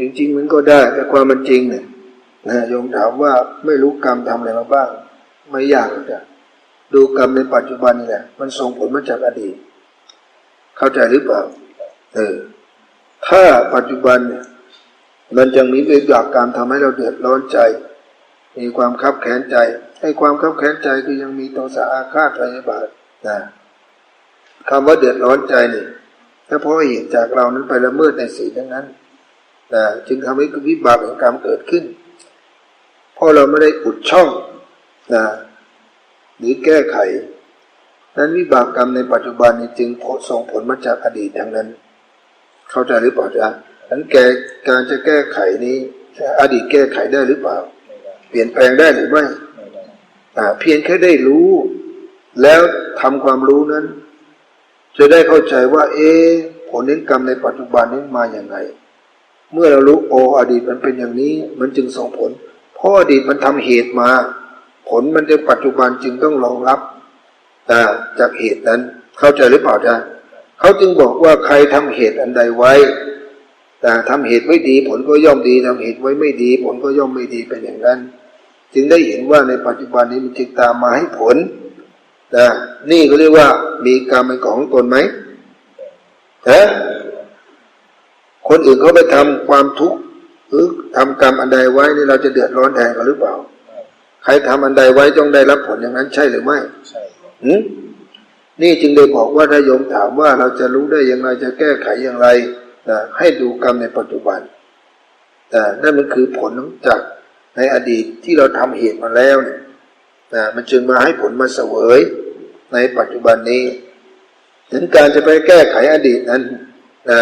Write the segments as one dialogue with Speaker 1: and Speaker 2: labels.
Speaker 1: จริ
Speaker 2: งๆมันก็ได้ แต่ความมันจริงเนี่ยนะโยมถามว่าไม่รู้กรรมทำอะไรมาบ้าง ไม่ยากจะดูกรรมในปัจจุบันนี่แหละมันส่งผลมาจากอดีต เข้าใจหรือเปล่าเออถ้าปัจจุบันเนี่ยมันยังมีวิบากกรรมทำให้เราเดือดร้อนใจ มีความคับแค้นใจให้ความคับแค้นใจคือยังมีโทสะอาฆาตพยาบาทนะคำว่าเดือดร้อนใจนี่ถ้าเพราะเหตุจากเรานั้นไปละเมิดในศีทั้งนั้น นะจึงทำให้วิบากแห่งกรรมเกิดขึ้น เพราะเราไม่ได้อุดช่องนะหรือแก้ไข นั้นวิบากกรรมในปัจจุบันนี้จึงส่งผลมาจากอดีตทั้งนั้น เข้าใจหรือเปล่าจ๊ะนั้นแกการจะแก้ไขนี้อดีตแก้ไขได้หรือเปล่า เปลี่ยนแปลงได้หรือไม่เพียงแค่ได้รู้ แล้วทำความรู้นั้น จะได้เข้าใจว่า เอ๊ผลนิกรรมในปัจจุบันนี้มาอย่างไง เมื่อเรารู้โออดีตมันเป็นอย่างนี้ มันจึงส่งผล เพราะอดีตมันทำเหตุมา ผลมันในปัจจุบันจึงต้องรองรับจากเหตุนั้น เข้าใจหรือเปล่าจ๊ะเขาจึงบอกว่าใครทำเหตุอันใดไว้ แต่ทำเหตุไว้ดี ผลก็ย่อมดีทำเหตุไว้ไม่ดี ผลก็ย่อมไม่ดีเป็นอย่างนั้น จึงได้เห็นว่าในปัจจุบันนี้มันจึงตามมาให้ผลนะนี่ก็เรียกว่ามีกรรมเป็นของตนไหมฮะ คนอื่นเขาไปทำความทุกข์หรือทำกรรมอันใดไว้นี่เราจะเดือดร้อนแทนเขาหรือเปล่า ใครทำอันใดไว้ต้องได้รับผลอย่างนั้นใช่หรือไม่
Speaker 1: ใช่ครับ
Speaker 2: หืมนี่จึงได้บอกว่าถ้าโยมถามว่าเราจะรู้ได้อย่างไรจะแก้ไขอย่างไรนะให้ดูกรรมในปัจจุบันนะนั่นมันคือผลจากในอดีตที่เราทำเหตุมาแล้วเนี่ยนะมันจึงมาให้ผลมาเสวยในปัจจุบันนี้ ถึงการจะไปแก้ไขอดีตนั้นนะ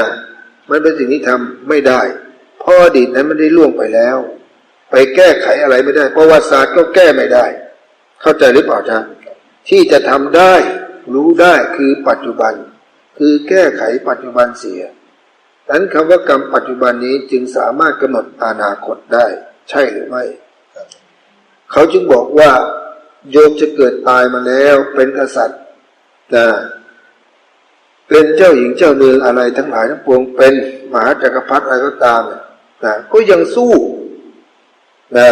Speaker 2: มันเป็นสิ่งที่ทำไม่ได้ เพราะอดีตนั้นมันได้ล่วงไปแล้ว ไปแก้ไขอะไรไม่ได้ ประวัติศาสตร์ก็แก้ไม่ได้ เข้าใจหรือเปล่าจ๊ะที่จะทำได้รู้ได้คือปัจจุบัน คือแก้ไขปัจจุบันเสียดังนั้นคำว่ากรรมปัจจุบันนี้จึงสามารถกำหนดอนาคตได้ ใช่หรือไม่ เขาจึงบอกว่า โยมจะเกิดตายมาแล้วเป็นกษัตริย์นะ เป็นเจ้าหญิงเจ้าเนืองอะไรทั้งหลายทั้งปวงเป็นมหาจักรพรรดิอะไรก็ตามเนี่ยนะก็ยังสู้นะ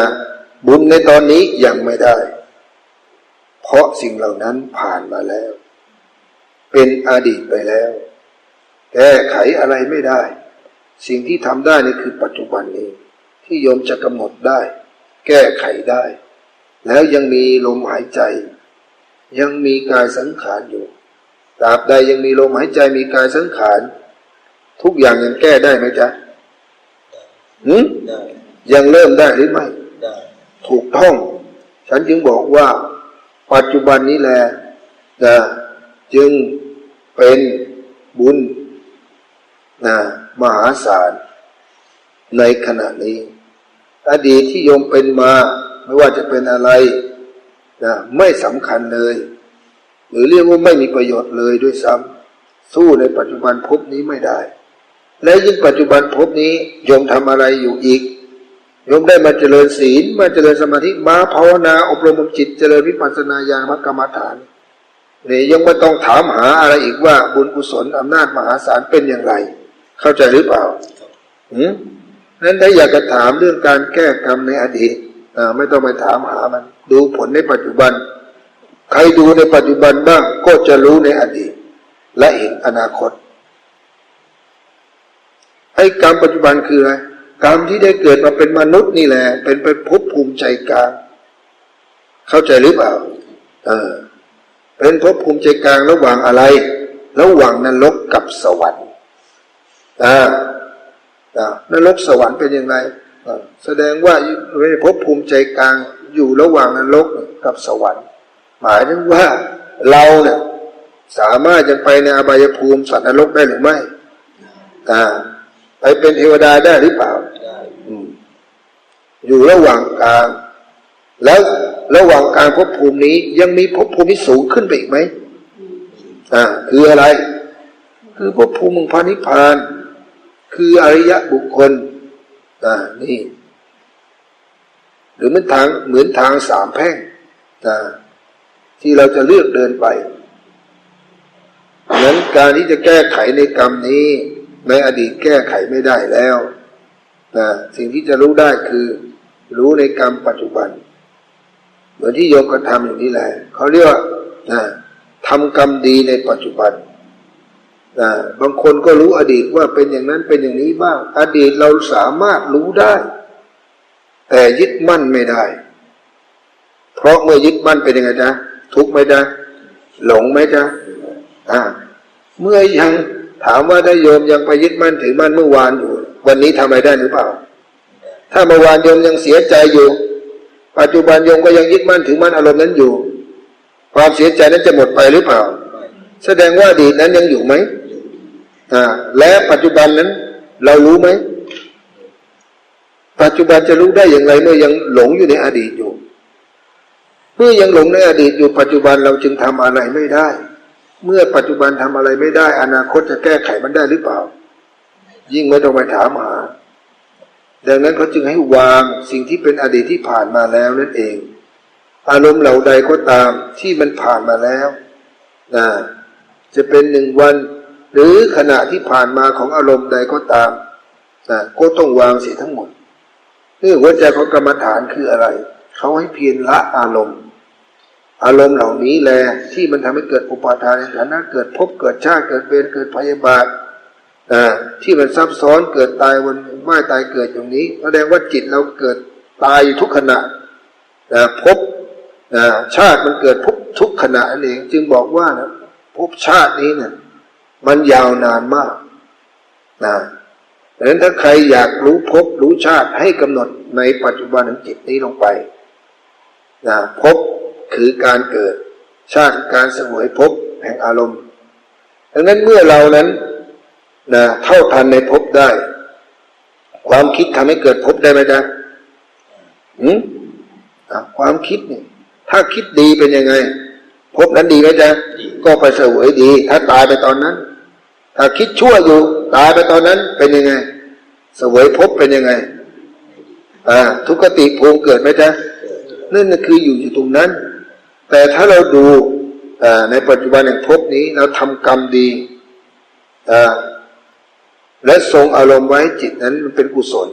Speaker 2: บุญในตอนนี้ยังไม่ได้ เพราะสิ่งเหล่านั้นผ่านมาแล้ว เป็นอดีตไปแล้ว แก้ไขอะไรไม่ได้ สิ่งที่ทำได้นี่คือปัจจุบันนี้ ที่โยมจะกำหนดได้ แก้ไขได้ แล้วยังมีลมหายใจ ยังมีกายสังขารอยู่ ตราบใดยังมีลมหายใจมีกายสังขาร ทุกอย่างยังแก้ได้ไหมจ๊ะหืม
Speaker 1: ได้
Speaker 2: ยังเริ่มได้หรือไม่
Speaker 1: ได้
Speaker 2: ถูกต้อง ฉันจึงบอกว่า ปัจจุบันนี้แหละนะจึงเป็นบุญนะมหาศาล ในขณะนี้ อดีตที่โยมเป็นมา ไม่ว่าจะเป็นอะไรนะไม่สำคัญเลย หรือเรียกว่าไม่มีประโยชน์เลยด้วยซ้ำสู้ในปัจจุบันภพนี้ไม่ได้ และยิ่งปัจจุบันภพนี้โยมทำอะไรอยู่อีกโยมได้มาเจริญศีลมาเจริญสมาธิมาภาวนาอบรมจิตเจริญวิปัสสนาญาณมรรคกรรมฐานเนี่ยยังไม่ต้องถามหาอะไรอีกว่าบุญกุศลอำนาจมหาศาลเป็นอย่างไร เข้าใจหรือเปล่าหืมนั้นถ้าอยากจะถามเรื่องการแก้กรรมในอดีตไม่ต้องไปถามหามัน ดูผลในปัจจุบัน ใครดูในปัจจุบันบ้างก็จะรู้ในอดีต และเห็นอนาคตไอ้กรรมปัจจุบันคืออะไรกรรมที่ได้เกิดมาเป็นมนุษย์นี่แหละ เป็นเป็นภพภูมิใจกลาง เข้าใจหรือเปล่าเออเป็นภพภูมิใจกลางระหว่างอะไร ระหว่างนรกกับสวรรค์อ่าอ่านรกสวรรค์เป็นยังไงแสดงว่าในภพภูมิใจกลางอยู่ระหว่างนรกกับสวรรค์ หมายถึงว่าเราเนี่ยสามารถจะไปในอบายภูมิสัตว์นรกได้หรือไม่อ่าไปเป็นเทวดาได้หรือเปล่าอยู่ระหว่างกลาง แล้วระหว่างกลางภพภูมินี้ ยังมีภพภูมิที่สูงขึ้นไปอีกไหมอ่า คืออะไร คือภพภูมิของพระนิพพาน คืออริยะบุคคล อ่า นี่ หรือเหมือนทางเหมือนทางสามแพ่งอ่า ที่เราจะเลือกเดินไปดังนั้นการที่จะแก้ไขในกรรมนี้ ในอดีตแก้ไขไม่ได้แล้วนะสิ่งที่จะรู้ได้คือ รู้ในกรรมปัจจุบัน เหมือนที่โยมกระทำอย่างนี้แหละเขาเรียกว่านะทำกรรมดีในปัจจุบันนะบางคนก็รู้อดีตว่าเป็นอย่างนั้นเป็นอย่างนี้บ้าง อดีตเราสามารถรู้ได้ แต่ยึดมั่นไม่ได้ เพราะเมื่อยึดมั่นเป็นยังไงจ๊ะ ทุกข์ไหมจ๊ะหลงไหมจ๊ะอ่า เมื่อยังถามว่าได้โยมยังไปยึดมั่นถือมั่นเมื่อวานอยู่ วันนี้ทำอะไรได้หรือเปล่า ถ้าเมื่อวานโยมยังเสียใจอยู่ ปัจจุบันโยมก็ยังยึดมั่นถือมั่นอารมณ์นั้นอยู่ ความเสียใจนั้นจะหมดไปหรือเปล่า แสดงว่าอดีตนั้นยังอยู่ไหมอ่า และปัจจุบันนั้น เรารู้ไหม ปัจจุบันจะรู้ได้อย่างไรเมื่อยังหลงอยู่ในอดีตอยู่ เมื่อยังหลงในอดีตอยู่ปัจจุบันเราจึงทำอะไรไม่ได้ เมื่อปัจจุบันทำอะไรไม่ได้ อนาคตจะแก้ไขมันได้หรือเปล่า ยิ่งไม่ต้องไปถามหา ดังนั้นเขาจึงให้วางสิ่งที่เป็นอดีตที่ผ่านมาแล้วนั่นเอง อารมณ์เหล่าใดก็ตามที่มันผ่านมาแล้วนะจะเป็นหนึ่งวัน หรือขณะที่ผ่านมาของอารมณ์ใดก็ตามนะก็ต้องวางเสียทั้งหมดเรื่องหัวใจของกรรมฐานคืออะไร เขาให้เพียรละอารมณ์ อารมณ์เหล่านี้แหละที่มันทำให้เกิดอุปาทานในฐานะเกิดภพเกิดชาติเกิดเวรเกิดพยาบาทอ่าที่มันซับซ้อนเกิดตายวันว่ายตายเกิดอย่างนี้แสดงว่าจิตเราเกิดตายอยู่ทุกขณะอ่พอ่าชาติมันเกิดภพทุกขณะนั่นเองจึงบอกว่านะภพชาตินี้เนี่ยมันยาวนานมากนะดังนั้นถ้าใครอยากรู้ภพรู้ชาติให้กำหนดในปัจจุบันของจิตนี้ลงไปนะภพ คือการเกิด ชาติคือการเสวยภพแห่งอารมณ์ ดังนั้นเมื่อเรานั้นนะเท่าทันในภพได้ ความคิดทำให้เกิดภพได้ไหมจ๊ะหืมอะความคิดนี่ถ้าคิดดีเป็นยังไงภพนั้นดีไหมจ๊ะก็ไปเสวยดี ถ้าตายไปตอนนั้น ถ้าคิดชั่วอยู่ ตายไปตอนนั้นเป็นยังไง เสวยภพเป็นยังไงอ่าทุกขติภูมิเกิดไหมจ๊ะนั่นน่ะคืออยู่อยู่ตรงนั้น แต่ถ้าเราดูในปัจจุบันแห่งภพนี้เราทำกรรมดี และทรงอารมณ์ไว้จิตนั้นมันเป็นกุศล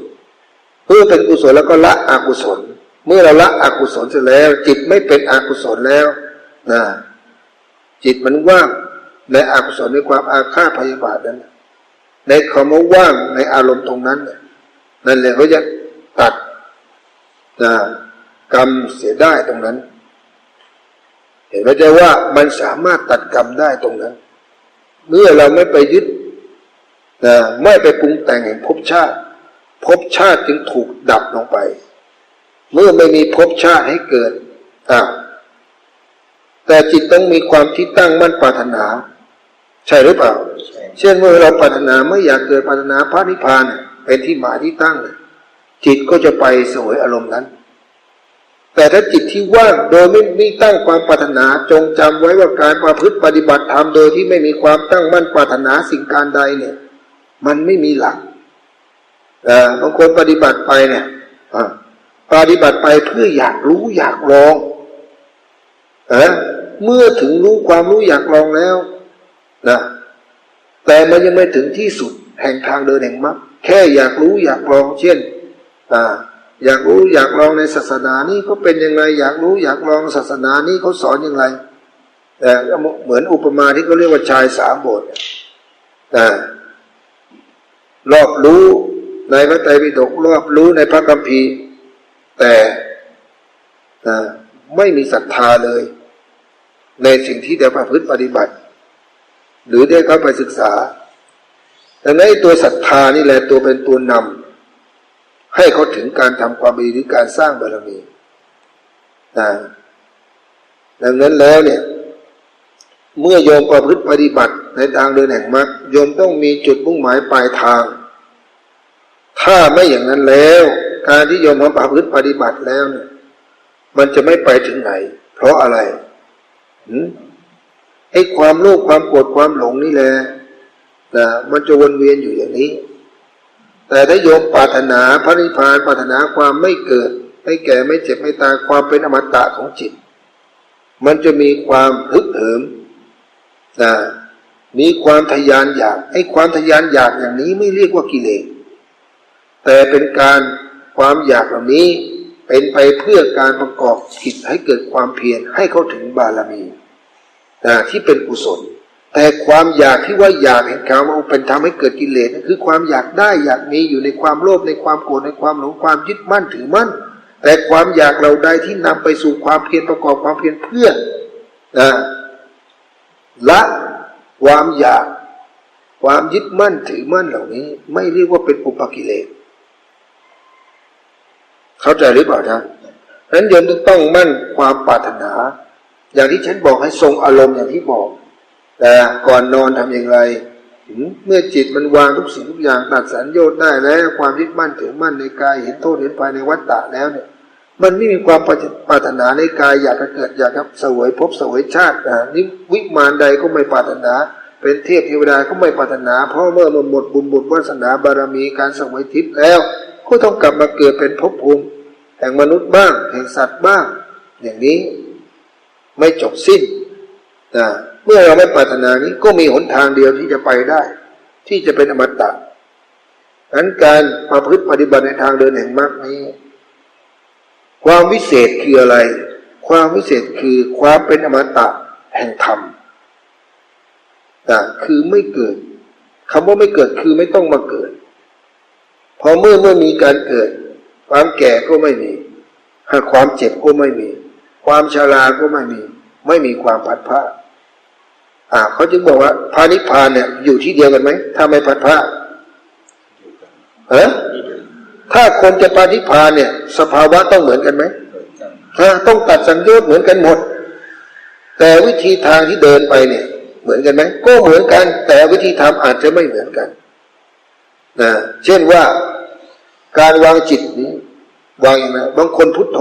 Speaker 2: เมื่อเป็นกุศลแล้วก็ละอกุศล เมื่อเราละอกุศลเสร็จแล้ว จิตไม่เป็นอกุศลแล้วนะจิตมันว่างในอกุศลในความอาฆาตพยาบาทนั้น ในคำว่าว่างในอารมณ์ตรงนั้น นั่นแหละเขาจะตัดนะกรรมเสียได้ตรงนั้น เห็นไหมจะว่ามันสามารถตัดกรรมได้ตรงนั้น เมื่อเราไม่ไปยึดนะไม่ไปปรุงแต่งแห่งภพชาติภพชาติจึงถูกดับลงไป เมื่อไม่มีภพชาติให้เกิดอ่าแต่จิตต้องมีความที่ตั้งมั่นปรารถนา ใช่หรือเปล่า เช่นเมื่อเราปรารถนาไม่อยากเกิดปรารถนาพระนิพพานเป็นที่หมายที่ตั้ง จิตก็จะไปสวยอารมณ์นั้น แต่ถ้าจิตที่ว่างโดยไม่ไม่ตั้งความปรารถนาจงจำไว้ว่าการประพฤติปฏิบัติธรรมโดยที่ไม่มีความตั้งมั่นปรารถนาสิ่งการใดเนี่ย มันไม่มีหลักบางคนปฏิบัติไปเนี่ยปฏิบัติไปเพื่ออยากรู้อยากลองเออเมื่อถึงรู้ความรู้อยากลองแล้วนะแต่มันยังไม่ถึงที่สุดแห่งทางเดินแห่งมรรคแค่อยากรู้อยากลองเช่น อ่า อยากรู้อยากลองในศาสนานี้เขาเป็นยังไง อยากรู้อยากลองศาสนานี้เขาสอนอย่างไรแต่เหมือนอุปมาที่เขาเรียกว่าชายสามโบสถ์อ่ารอบรู้ในพระไตรปิฎกรอบรู้ในพระคัมภีร์ แต่ไม่มีศรัทธาเลย ในสิ่งที่ได้ประพฤติปฏิบัติ หรือได้เข้าไปศึกษาดังนั้นตัวศรัทธานี่แหละตัวเป็นตัวนำ ให้เขาถึงการทำความดีหรือการสร้างบารมีนะดังนั้นแล้วเนี่ย เมื่อโยมประพฤติปฏิบัติในทางเดินแห่งมรรคโยมต้องมีจุดมุ่งหมายปลายทาง ถ้าไม่อย่างนั้นแล้ว การที่โยมมาประพฤติปฏิบัติแล้วเนี่ย มันจะไม่ไปถึงไหน เพราะอะไรไอ้ความโลภความโกรธความหลงนี่แหละนะมันจะวนเวียนอยู่อย่างนี้ แต่ถ้าโยมปรารถนาพระนิพพานปรารถนาความไม่เกิด ไม่แก่ไม่เจ็บไม่ตายความเป็นอมตะของจิต มันจะมีความฮึกเหิมนะมีความทะยานอยากไอ้ความทะยานอยากอย่างนี้ไม่เรียกว่ากิเลสแต่เป็นการความอยากเหล่านี้เป็นไปเพื่อการประกอบกิจให้เกิดความเพียรให้เข้าถึงบารมีนะที่เป็นกุศล แต่ความอยากที่ว่าอยากเห็นการว่าเป็นทำให้เกิดกิเลสคือความอยากได้อยากมีอยู่ในความโลภในความโกรธในความหลงความยึดมั่นถือมั่น แต่ความอยากเราใดที่นำไปสู่ความเพียรประกอบความเพียรเพื่อนะละความอยาก ความยึดมั่นถือมั่นเหล่านี้ ไม่เรียกว่าเป็นอุปกิเลสเข้าใจหรือเปล่าท่านนั้นโยมต้องต้องมั่นความปรารถนา อย่างที่ฉันบอกให้ทรงอารมณ์อย่างที่บอก แต่ก่อนนอนทำอย่างไรหืมเมื่อจิตมันวางทุกสิ่งทุกอย่างตัดสัญโยชน์ได้แล้วความยึดมั่นถือมั่นในกายเห็นโทษเห็นภายในวัฏฏะแล้วเนี่ย มันไม่มีความปรารถนาในกายอยากจะเกิดอยากจะเสวยภพเสวยชาติอ่านิวิมานใดก็ไม่ปรารถนา เป็นเทพเทวดาก็ไม่ปรารถนา เพราะเมื่อมันหมดบุญบุญวาสนาบารมีการเสวยทิพย์แล้ว ก็ต้องกลับมาเกิดเป็นภพภูมิแห่งมนุษย์บ้างแห่งสัตว์บ้าง อย่างนี้ไม่จบสิ้นนะ เมื่อเราไม่ปรารถนานี้ก็มีหนทางเดียวที่จะไปได้ ที่จะเป็นอมตะนั้นการประพฤติปฏิบัติในทางเดินแห่งมรรคนี้ ความวิเศษคืออะไร ความวิเศษคือความเป็นอมตะแห่งธรรมนะคือไม่เกิดคำว่าไม่เกิดคือไม่ต้องมาเกิด พอเมื่อเมื่อมีการเกิด ความแก่ก็ไม่มีความเจ็บก็ไม่มี ความชราก็ไม่มี ไม่มีความพัดผ้าด อ่าเขาจึงบอกว่าพานิพพานเนี่ยอยู่ที่เดียวกันไหมถ้าไม่พัดผ้าดเออถ้าคนจะปานิพพานเนี่ย สภาวะต้องเหมือนกันไหม
Speaker 1: เหมือนกัน
Speaker 2: ถ้าต้องตัดสัญญาเหมือนกันหมด แต่วิธีทางที่เดินไปเนี่ย เหมือนกันไหมก็เหมือนกัน แต่วิธีทำอาจจะไม่เหมือนกันนะเช่นว่าการวางจิตนี้วางอย่างไรบางคนพุทโธ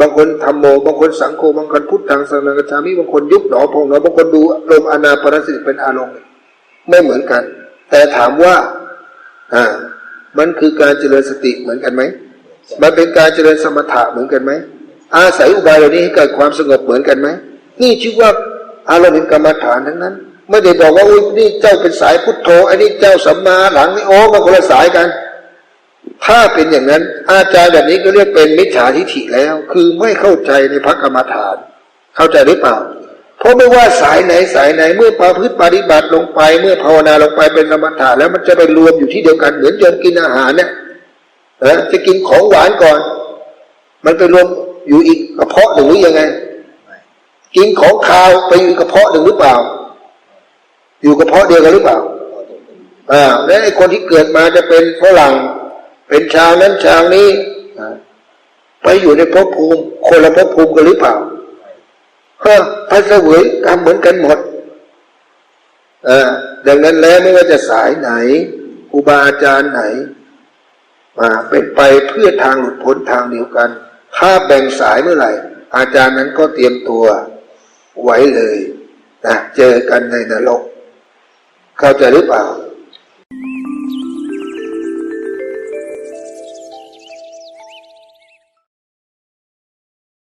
Speaker 2: บางคนธรรมโม บางคนสังโฆบางคนพุทธังสังฆังชามิบางคนยุบหนอพองหนอบางคนดูลมอนาปานสติเป็นอารมณ์ไม่เหมือนกัน แต่ถามว่าอ่ามันคือการเจริญสติเหมือนกันไหมมันเป็นการเจริญสมถะเหมือนกันไหมอาศัยอุบายเหล่านี้ให้เกิดความสงบเหมือนกันไหมนี่ชื่อว่าอารมณ์เป็นกรรมฐานทั้งนั้น ไม่ได้บอกว่าอุ้ยนี่เจ้าเป็นสายพุทโธอันนี้เจ้าสัมมาหลังนี่โอ้มาคนละสายกัน ถ้าเป็นอย่างนั้น อาจารย์แบบนี้ก็เรียกเป็นมิจฉาทิฐิแล้ว คือไม่เข้าใจในพระกรรมฐาน เข้าใจหรือเปล่า เพราะไม่ว่าสายไหนสายไหนเมื่อประพฤติปฏิบัติลงไป เมื่อภาวนาลงไปเป็นสมถะแล้วมันจะไปรวมอยู่ที่เดียวกันเหมือนโยมกินอาหารเนี่ยนะจะกินของหวานก่อน มันไปรวมอยู่อีกกระเพาะหนึ่งหรือยังไง กินของคาวไปอยู่กระเพาะหนึ่งหรือเปล่า อยู่กระเพาะเดียวกันหรือเปล่า
Speaker 1: อ่า
Speaker 2: และไอ้คนที่เกิดมาจะเป็นฝรั่ง เป็นชาวนั้นชาวนี้ไปอยู่ในภพภูมิ คนละภพภูมิกันหรือเปล่า
Speaker 1: ไม่
Speaker 2: ฮะพระเสวยกรรมเหมือนกันหมดดังนั้นแล้วไม่ว่าจะสายไหนครูบาอาจารย์ไหน มาเป็นไปเพื่อทางหลุดพ้นทางเดียวกัน ถ้าแบ่งสายเมื่อไหร่ อาจารย์นั้นก็เตรียมตัวไว้เลยนะเจอกันในนรก เข้าใจหรือเปล่า